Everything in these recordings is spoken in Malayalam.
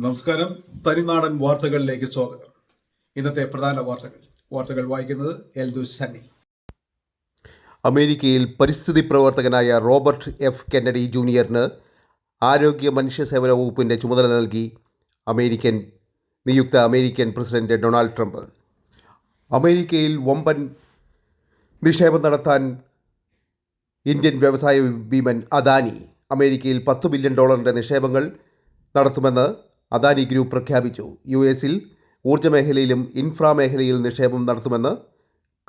നമസ്കാരം. തനിനാടൻ വാർത്തകളിലേക്ക് സ്വാഗതം. ഇന്നത്തെ പ്രധാന വാർത്തകൾ. വാർത്തകൾ വായിക്കുന്നത് എൽദു സണ്ണി. അമേരിക്കയിൽ പരിസ്ഥിതി പ്രവർത്തകനായ റോബർട്ട് എഫ് കെന്നഡി ജൂനിയറിന് ആരോഗ്യ മനുഷ്യ സേവന വകുപ്പിന്റെ ചുമതല നൽകി അമേരിക്കൻ നിയുക്ത അമേരിക്കൻ പ്രസിഡന്റ് ഡൊണാൾഡ് ട്രംപ്. അമേരിക്കയിൽ വമ്പൻ നിക്ഷേപം നടത്താൻ ഇന്ത്യൻ വ്യവസായ ഭീമൻ അദാനി. അമേരിക്കയിൽ പത്ത് ബില്യൺ ഡോളറിന്റെ നിക്ഷേപങ്ങൾ നടത്തുമെന്ന് അദാനി ഗ്രൂപ്പ് പ്രഖ്യാപിച്ചു. യു എസിൽ ഊർജ മേഖലയിലും ഇൻഫ്രാ നിക്ഷേപം നടത്തുമെന്ന്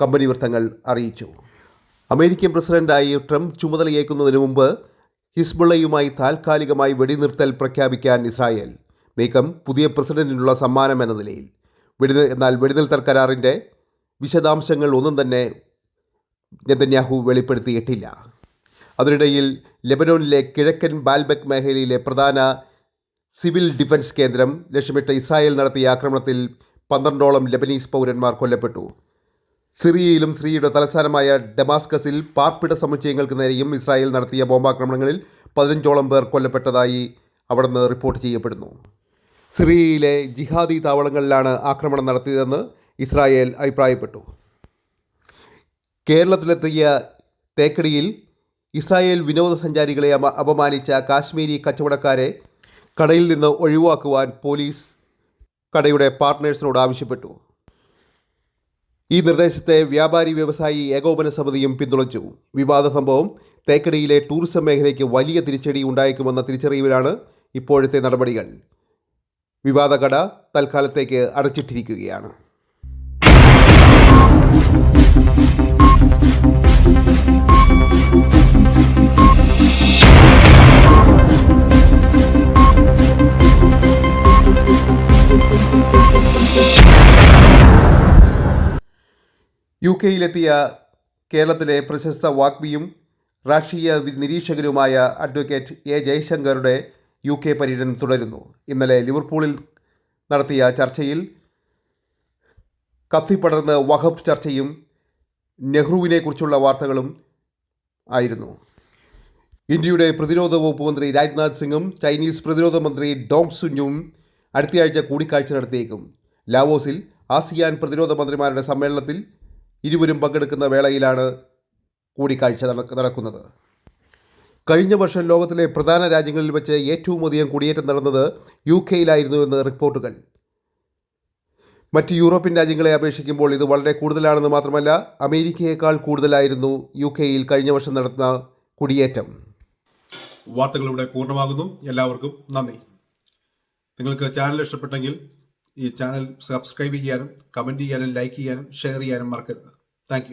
കമ്പനി വൃത്തങ്ങൾ അറിയിച്ചു. അമേരിക്കൻ പ്രസിഡന്റായി ട്രംപ് ചുമതലയേൽക്കുന്നതിന് മുമ്പ് ഹിസ്ബുള്ളയുമായി താൽക്കാലികമായി വെടിനിർത്തൽ പ്രഖ്യാപിക്കാൻ ഇസ്രായേൽ നീക്കം പുതിയ പ്രസിഡന്റിനുള്ള സമ്മാനം എന്ന നിലയിൽ. വെടി എന്നാൽ വെടിനിർത്തൽ കരാറിന്റെ വിശദാംശങ്ങൾ ഒന്നും തന്നെ നെതന്യാഹു വെളിപ്പെടുത്തിയിട്ടില്ല. അതിനിടയിൽ ലെബനോനിലെ കിഴക്കൻ ബാൽബെക് മേഖലയിലെ പ്രധാന സിവിൽ ഡിഫൻസ് കേന്ദ്രം ലക്ഷ്യമിട്ട് ഇസ്രായേൽ നടത്തിയ ആക്രമണത്തിൽ പന്ത്രണ്ടോളം ലബനീസ് പൗരന്മാർ കൊല്ലപ്പെട്ടു. സിറിയയിലും സിറിയയുടെ തലസ്ഥാനമായ ഡമാസ്കസിൽ പാർപ്പിട സമുച്ചയങ്ങൾക്ക് നേരെയും ഇസ്രായേൽ നടത്തിയ ബോംബാക്രമണങ്ങളിൽ പതിനഞ്ചോളം പേർ കൊല്ലപ്പെട്ടതായി അവിടുന്ന് റിപ്പോർട്ട് ചെയ്യപ്പെടുന്നു. സിറിയയിലെ ജിഹാദി താവളങ്ങളിലാണ് ആക്രമണം നടത്തിയതെന്ന് ഇസ്രായേൽ അഭിപ്രായപ്പെട്ടു. കേരളത്തിലെത്തിയ തേക്കടിയിൽ ഇസ്രായേൽ വിനോദസഞ്ചാരികളെ അപ- അപമാനിച്ച കാശ്മീരി കച്ചവടക്കാരെ കടയിൽ നിന്ന് ഒഴിവാക്കുവാൻ പോലീസ് കടയുടെ പാർട്ട്നേഴ്സിനോട് ആവശ്യപ്പെട്ടു. ഈ നിർദ്ദേശത്തെ വ്യാപാരി വ്യവസായി ഏകോപന സമിതിയും പിന്തുണച്ചു. വിവാദ സംഭവം തേക്കടിയിലെ ടൂറിസം മേഖലയ്ക്ക് വലിയ തിരിച്ചടി ഉണ്ടായേക്കുമെന്ന തിരിച്ചറിവിലാണ് ഇപ്പോഴത്തെ നടപടികൾ. വിവാദ കട തൽക്കാലത്തേക്ക് അടച്ചിട്ടിരിക്കുകയാണ്. യു കെയിലെത്തിയ കേരളത്തിലെ പ്രശസ്ത വാഗ്മിയും രാഷ്ട്രീയ നിരീക്ഷകരുമായ അഡ്വക്കേറ്റ് എ ജയശങ്കറുടെ യു കെ പര്യടനം തുടരുന്നു. ഇന്നലെ ലിവർപൂളിൽ നടത്തിയ ചർച്ചയിൽ കത്തിപ്പടർന്ന് വഹബ് ചർച്ചയും നെഹ്റുവിനെക്കുറിച്ചുള്ള വാർത്തകളും ആയിരുന്നു. ഇന്ത്യയുടെ പ്രതിരോധ വകുപ്പ് മന്ത്രി രാജ്നാഥ് സിംഗും ചൈനീസ് പ്രതിരോധ മന്ത്രി ഡോങ് സുഞ്ഞും അടുത്തയാഴ്ച കൂടിക്കാഴ്ച നടത്തിയേക്കും. ലാവോസിൽ ആസിയാൻ പ്രതിരോധ മന്ത്രിമാരുടെ സമ്മേളനത്തിൽ ഇരുവരും പങ്കെടുക്കുന്ന വേളയിലാണ് കൂടിക്കാഴ്ച നടക്ക- നടക്കുന്നത്. കഴിഞ്ഞ വർഷം ലോകത്തിലെ പ്രധാന രാജ്യങ്ങളിൽ വെച്ച് ഏറ്റവും അധികം കുടിയേറ്റം നടന്നത് യു കെയിലായിരുന്നു എന്ന് റിപ്പോർട്ടുകൾ. മറ്റ് യൂറോപ്യൻ രാജ്യങ്ങളെ അപേക്ഷിക്കുമ്പോൾ ഇത് വളരെ കൂടുതലാണെന്ന് മാത്രമല്ല അമേരിക്കയേക്കാൾ കൂടുതലായിരുന്നു യു കെയിൽ കഴിഞ്ഞ വർഷം നടന്ന കുടിയേറ്റം. വാർത്തകൾ ഇവിടെ പൂർണമാകുന്നു. എല്ലാവർക്കും നന്ദി. നിങ്ങൾക്ക് ചാനൽ ഇഷ്ടപ്പെട്ടെങ്കിൽ ഈ ചാനൽ സബ്സ്ക്രൈബ് ചെയ്യാനും കമന്റ് ചെയ്യാനും ലൈക്ക് ചെയ്യാനും ഷെയർ ചെയ്യാനും മറക്കരുത്. താങ്ക്